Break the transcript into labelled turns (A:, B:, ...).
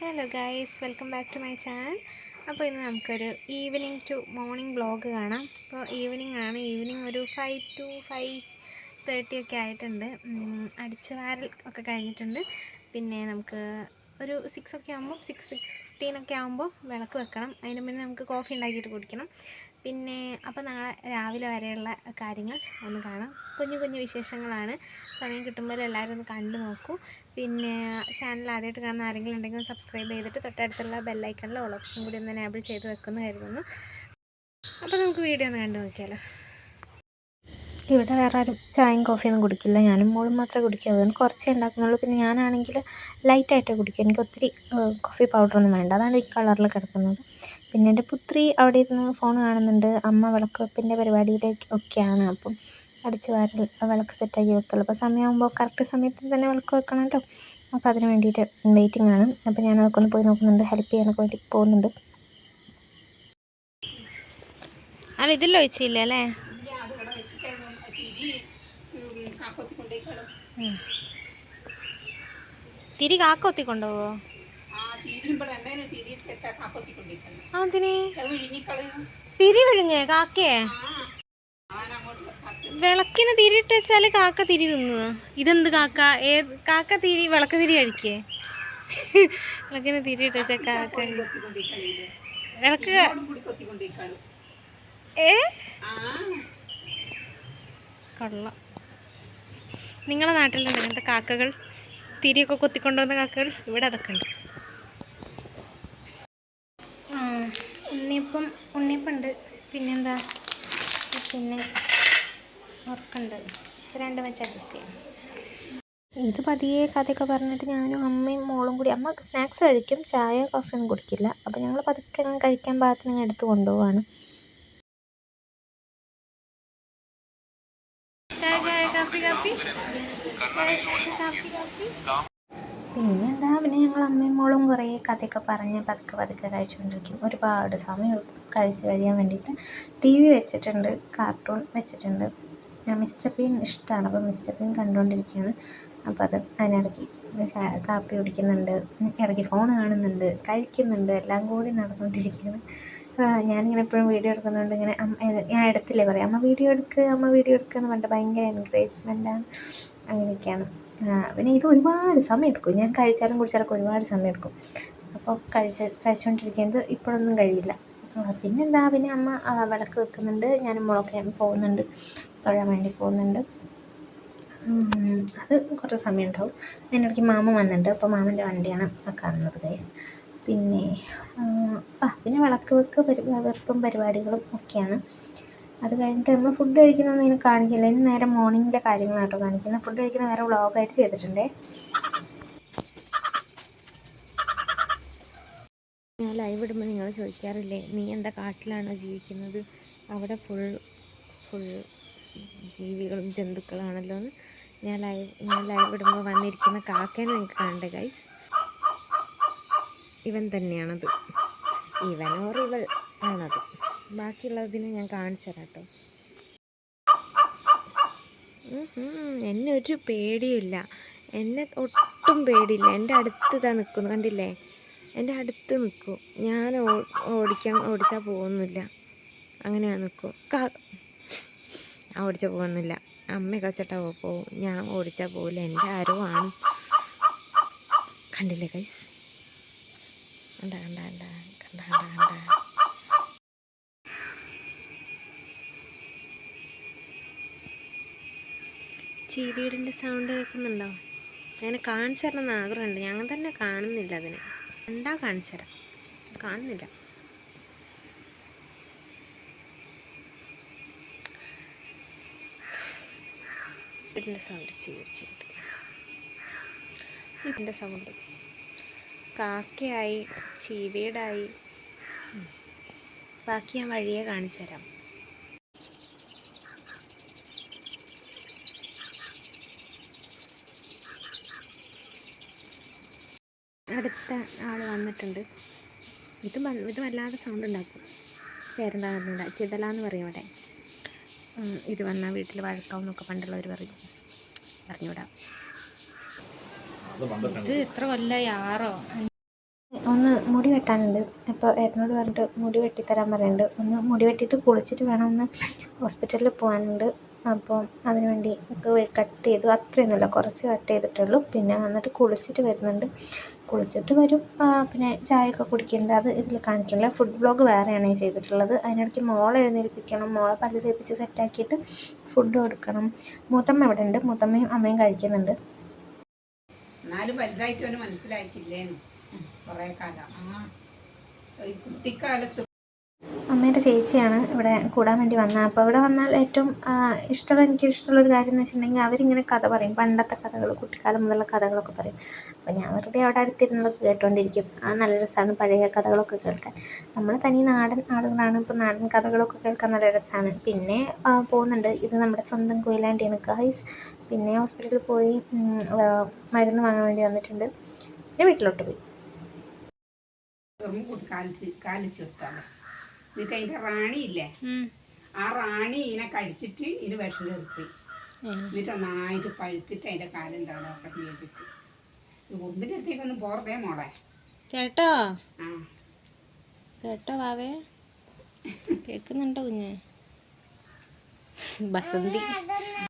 A: Hello guys welcome back to my channel അപ്പോൾ ഇന്ന് നമുക്കൊരു ഈവനിങ് ടു മോർണിംഗ് ബ്ലോഗ് കാണാം. അപ്പോൾ ഈവനിങ് ആണ്. ഈവനിങ് ഒരു ഫൈവ് ടു ഫൈവ് തേർട്ടി ഒക്കെ ആയിട്ടുണ്ട്. അടിച്ചു വാരൽ ഒക്കെ കഴിഞ്ഞിട്ടുണ്ട്. പിന്നെ നമുക്ക് ഒരു സിക്സ് ഒക്കെ ആകുമ്പോൾ സിക്സ് സിക്സ് ഫിഫ്റ്റീൻ ഒക്കെ ആകുമ്പോൾ വിളക്ക് വെക്കണം. അതിന് മുന്നേ നമുക്ക് കോഫി ഉണ്ടാക്കിയിട്ട് കുടിക്കണം. പിന്നെ അപ്പോൾ നാളെ രാവിലെ വരെയുള്ള കാര്യങ്ങൾ ഒന്ന് കാണാം. കുഞ്ഞു കുഞ്ഞു വിശേഷങ്ങളാണ്. സമയം കിട്ടുമ്പോൾ എല്ലാവരും ഒന്ന് കണ്ടു നോക്കൂ. പിന്നെ ചാനൽ ആദ്യമായിട്ട് കാണുന്ന ആരെങ്കിലും ഉണ്ടെങ്കിൽ സബ്സ്ക്രൈബ് ചെയ്തിട്ട് തൊട്ടടുത്തുള്ള ബെല്ലൈക്കണിൽ ഓൾ ഓപ്ഷൻ കൂടി ഒന്ന് എനേബിൾ ചെയ്ത് വെക്കുന്നു കരുതുന്നു. അപ്പോൾ നമുക്ക് വീഡിയോ ഒന്ന് കണ്ടു നോക്കിയാലോ. ഇവിടെ വേറെ ആരും ചായയും കോഫിയൊന്നും കുടിക്കില്ല. ഞാനും മോളും മാത്രമേ കുടിക്കൂ. അതുകൊണ്ട് കുറച്ചേ ഉണ്ടാക്കുന്നുള്ളൂ. പിന്നെ ഞാനാണെങ്കിൽ ലൈറ്റായിട്ടേ കുടിക്കൂ. എനിക്ക് ഒത്തിരി കോഫി പൗഡറൊന്നും വേണ്ട. അതാണ് ഈ കളറിൽ കിടക്കുന്നത്. പിന്നെ എന്റെ പുത്രി അവിടെ ഇരുന്ന് ഫോൺ കാണുന്നുണ്ട്. അമ്മ വിളക്കുവെപ്പിന്റെ പരിപാടിയിലേക്ക് ഒക്കെയാണ്. അപ്പം അടിച്ച് വാരൽ വിളക്ക് സെറ്റാക്കി വെക്കുള്ളൂ അപ്പോൾ സമയമാകുമ്പോൾ കറക്റ്റ് സമയത്തിന് തന്നെ വിളക്ക് വെക്കണം കേട്ടോ. അപ്പോൾ അതിന് വേണ്ടിയിട്ട് വെയിറ്റിംഗ് ആണ്. അപ്പോൾ ഞാൻ അതൊക്കെ ഒന്ന് പോയി നോക്കുന്നുണ്ട്. ഹെൽപ്പ് ചെയ്യാനൊക്കെ വേണ്ടി പോകുന്നുണ്ട്. അല്ല ഇതിൽ ഒഴിച്ചില്ല അല്ലേ? തിരി കാക്കൊത്തി കൊണ്ടുപോവോ തിരി വിഴുങ്ങേ കാക്കേ? വിളക്കിന് തിരിയിട്ട് വെച്ചാൽ കാക്ക തിരി തിന്നുക ഇതെന്ത് കാക്ക? ഏത് കാക്ക തിരി വിളക്ക് തിരി കഴിക്കേ? വിളക്കിന് തിരിയിട്ട് വെച്ച കാക്ക വിളക്ക് ഏ? കൊള്ളാം. നിങ്ങളുടെ നാട്ടിലുണ്ട്. ഇങ്ങനത്തെ കാക്കകൾ തിരിയൊക്കെ കൊത്തിക്കൊണ്ടുവന്ന കാക്കകൾ ഇവിടെ അതൊക്കെ ഉണ്ട്. ഉണ്ണിയപ്പം ഉണ്ണിയപ്പമുണ്ട് പിന്നെന്താ? പിന്നെ ഉറക്കുണ്ട്. രണ്ടും വെച്ച് അഡ്ജസ്റ്റ് ചെയ്യാം. ഇത് പതിയെ കഥയൊക്കെ പറഞ്ഞിട്ട് ഞാനും അമ്മയും മോളും കൂടി അമ്മ സ്നാക്സ് കഴിക്കും ചായ കോഫി ഒന്നും കുടിക്കില്ല. അപ്പോൾ ഞങ്ങൾ പതുക്കെ കഴിക്കാൻ പാകത്തിന് അങ്ങ് എടുത്ത് കൊണ്ടുപോവാണ്. ചായ ചായ കാപ്പി കാപ്പി കാപ്പി പിന്നെ ഞങ്ങൾ അമ്മയും മോളും കുറേ കഥയൊക്കെ പറഞ്ഞ് പതുക്കെ പതുക്കെ കഴിച്ചുകൊണ്ടിരിക്കും. ഒരുപാട് സമയം എടുക്കും കഴിച്ച് കഴിയാൻ വേണ്ടിയിട്ട്. ടി വി വെച്ചിട്ടുണ്ട് കാർട്ടൂൺ വെച്ചിട്ടുണ്ട്. മിസ്റ്റർ പീൻ ഇഷ്ടമാണ് അപ്പോൾ മിസ്റ്റർ പീൻ കണ്ടുകൊണ്ടിരിക്കുകയാണ്. അപ്പോൾ അത് അതിനിടയ്ക്ക് കാപ്പി കുടിക്കുന്നുണ്ട് ഇടയ്ക്ക് ഫോൺ കാണുന്നുണ്ട് കഴിക്കുന്നുണ്ട് എല്ലാം കൂടി നടന്നുകൊണ്ടിരിക്കുകയാണ് ആ, ഞാനിങ്ങനെ എപ്പോഴും വീഡിയോ എടുക്കുന്നതുകൊണ്ട് ഇങ്ങനെ ഞാൻ എടുത്തില്ലേ പറയാം അമ്മ വീഡിയോ എടുക്കുക അമ്മ വീഡിയോ എടുക്കുക എന്ന് പറഞ്ഞിട്ട് ഭയങ്കര എൻകറേജ്മെന്റാണ് അങ്ങനെയൊക്കെയാണ്. പിന്നെ ഇത് ഒരുപാട് സമയം എടുക്കും ഞാൻ കഴിച്ചാലും കുടിച്ചാലൊക്കെ ഒരുപാട് സമയം എടുക്കും അപ്പോൾ കഴിച്ച് കഴിച്ചുകൊണ്ടിരിക്കുന്നത് ഇപ്പോഴൊന്നും കഴിയില്ല. പിന്നെന്താ? പിന്നെ അമ്മ വിളക്ക് വെക്കുന്നുണ്ട്. ഞാൻ മുളക്ക് പോകുന്നുണ്ട്. തൊഴാൻ വേണ്ടി പോകുന്നുണ്ട്. അത് കുറച്ച് സമയം ഉണ്ടാവും അതിനിടയ്ക്ക് മാമ വന്നിട്ടുണ്ട്. അപ്പോൾ മാമന്റെ വണ്ടിയാണ് കാണുന്നത് ഗൈസ് പിന്നെ ആ, പിന്നെ വിളക്ക് വെക്ക് വെറുപ്പും പരിപാടികളും ഒക്കെയാണ്. അത് കഴിഞ്ഞിട്ട് നമ്മൾ ഫുഡ് കഴിക്കുന്നതൊന്നും ഇങ്ങനെ കാണിക്കില്ല. ഇനി നേരെ മോർണിംഗിലെ കാര്യങ്ങളാട്ടോ കാണിക്കുന്നത് ഫുഡ് കഴിക്കുന്ന വേറെ വ്ളോഗായിട്ട് ചെയ്തിട്ടുണ്ടേ. ഞാൻ ലൈവ് ഇടുമ്പോൾ നിങ്ങൾ ചോദിക്കാറില്ലേ നീ എന്താ കാട്ടിലാണോ ജീവിക്കുന്നത്? അവിടെ ഫുൾ ഫുൾ ജീവികളും ജന്തുക്കളാണല്ലോ എന്ന്. ഞാൻ ലൈവ് ഞാൻ ലൈവ് ഇടുമ്പോൾ വന്നിരിക്കുന്ന കാക്കേനെ നിങ്ങൾക്ക് കാണണ്ടേ ഗൈസ് ഇവൻ തന്നെയാണത്. ഇവനോർ ഇവൾ ആണത്. ബാക്കിയുള്ളതിനെ ഞാൻ കാണിച്ചു തരാം കേട്ടോ എന്നെ ഒരു പേടിയില്ല എന്നെ ഒട്ടും പേടിയില്ല. എന്റെ അടുത്ത് ഇതാ നിൽക്കുന്നു. കണ്ടില്ലേ? എന്റെ അടുത്ത് നിൽക്കും. ഞാൻ ഓടിക്കാൻ ഓടിച്ചാൽ പോകുന്നില്ല. അങ്ങനെ നിൽക്കും. കാ ഞാൻ ഓടിച്ചാൽ പോകുന്നില്ല. അമ്മ കച്ചിട്ടാ പോവും ഞാൻ ഓടിച്ചാൽ പോകില്ല എന്റെ ആരുമാണ് കണ്ടില്ലേ കൈസ് കണ്ട കണ്ട കണ്ട കണ്ട കണ്ട കണ്ട. ചീവീടിന്റെ സൗണ്ട് കേൾക്കുന്നുണ്ടോ? അങ്ങനെ കാണിച്ചു തരണം എന്ന് ആഗ്രഹമുണ്ട്. ഞാൻ തന്നെ കാണുന്നില്ല അതിനെ. കണ്ടാ കാണിച്ചു തരാം കാണുന്നില്ല. ഇതിന്റെ സൗണ്ട് ചീവിച്ചിട്ട് ഇതിന്റെ സൗണ്ട് കാക്കയായി ചീവീടായി ബാക്കി ഞാൻ വഴിയെ കാണിച്ചു തരാം അടുത്ത ആൾ വന്നിട്ടുണ്ട്. ഇത് ഇത് വല്ലാതെ സൗണ്ട് ഉണ്ടാക്കും. പേരെന്താ അറിഞ്ഞൂടാ? ചിതല എന്ന് പറയും ഇവിടെ. ഇത് വന്നാൽ വീട്ടിൽ വഴക്കാവും എന്നൊക്കെ പണ്ടുള്ളവർ പറയും. പറഞ്ഞുവിടാം ഇത് ഇത്ര കൊല്ലമായി ആറോ? ഒന്ന് മുടി വെട്ടാനുണ്ട്. അപ്പോൾ ഏട്ടനോട് പറഞ്ഞിട്ട് മുടി വെട്ടിത്തരാൻ പറയുന്നുണ്ട് ഒന്ന് മുടി വെട്ടിയിട്ട് കുളിച്ചിട്ട് വേണം ഒന്ന് ഹോസ്പിറ്റലിൽ പോകാനുണ്ട് അപ്പോൾ അതിന് വേണ്ടി കട്ട് ചെയ്തു. അത്രയൊന്നുമില്ല കുറച്ച് കട്ട് ചെയ്തിട്ടുള്ളൂ. പിന്നെ വന്നിട്ട് കുളിച്ചിട്ട് വരുന്നുണ്ട്. കുളിച്ചിട്ട് വരും. പിന്നെ ചായയൊക്കെ കുടിക്കേണ്ട അത് ഇതിൽ കാണിക്കില്ല ഫുഡ് ബ്ലോഗ് വേറെയാണ് ഞാൻ ചെയ്തിട്ടുള്ളത്. അതിനിടയ്ക്ക് മോളെ എഴുന്നേൽപ്പിക്കണം. മോളെ പല്ല് തേപ്പിച്ച് സെറ്റാക്കിയിട്ട് ഫുഡ് കൊടുക്കണം. മൂത്തമ്മ ഇവിടെ ഉണ്ട് മൂത്തമ്മയും അമ്മയും കഴിക്കുന്നുണ്ട്.
B: എന്നാലും കുട്ടിക്കാലത്ത്
A: അമ്മേന്റെ ചേച്ചിയാണ് ഇവിടെ കൂടാൻ വേണ്ടി വന്നത്. അപ്പോൾ ഇവിടെ വന്നാൽ ഏറ്റവും ഇഷ്ടമുള്ള എനിക്ക് ഇഷ്ടമുള്ള ഒരു കാര്യം എന്ന് വെച്ചിട്ടുണ്ടെങ്കിൽ അവരിങ്ങനെ കഥ പറയും. പണ്ടത്തെ കഥകൾ കുട്ടിക്കാലം മുതലുള്ള കഥകളൊക്കെ പറയും. അപ്പോൾ ഞാൻ വെറുതെ അവിടെ അടുത്തിരുന്നതൊക്കെ കേട്ടുകൊണ്ടിരിക്കും ആ നല്ല രസമാണ് പഴയ കഥകളൊക്കെ കേൾക്കാൻ. നമ്മൾ തനി നാടൻ ആളുകളാണ് ഇപ്പോൾ നാടൻ കഥകളൊക്കെ കേൾക്കാൻ നല്ല രസമാണ്. പിന്നെ പോകുന്നുണ്ട്. ഇത് നമ്മുടെ സ്വന്തം കൊയിലാണ്ടിയാണ്. ഗൈസ് പിന്നെ ഹോസ്പിറ്റലിൽ പോയി മരുന്ന് വാങ്ങാൻ വേണ്ടി വന്നിട്ടുണ്ട്. പിന്നെ വീട്ടിലോട്ട് പോയി.
B: കാലിച്ച് കാലിച്ചു എന്നിട്ട് അതിന്റെ റാണിയില്ലേ? ആ റാണി ഇതിനെ കടിച്ചിട്ട് ഇതിന് വിഷം ചേർത്തി എന്നിട്ട് നന്നായിട്ട് പഴുത്തിട്ട് അതിന്റെ കാലുണ്ടാവും ഒക്കെ ചെയ്തിട്ട് ഉറുമ്പിന്റെ അടുത്തേക്കൊന്ന് പോർത്തേ മോളെ.
A: കേട്ടോ?
B: ആ.
A: കേട്ടോ വാവേ? കേൾക്കുന്നുണ്ടോ കുഞ്ഞ്? ബസന്തി.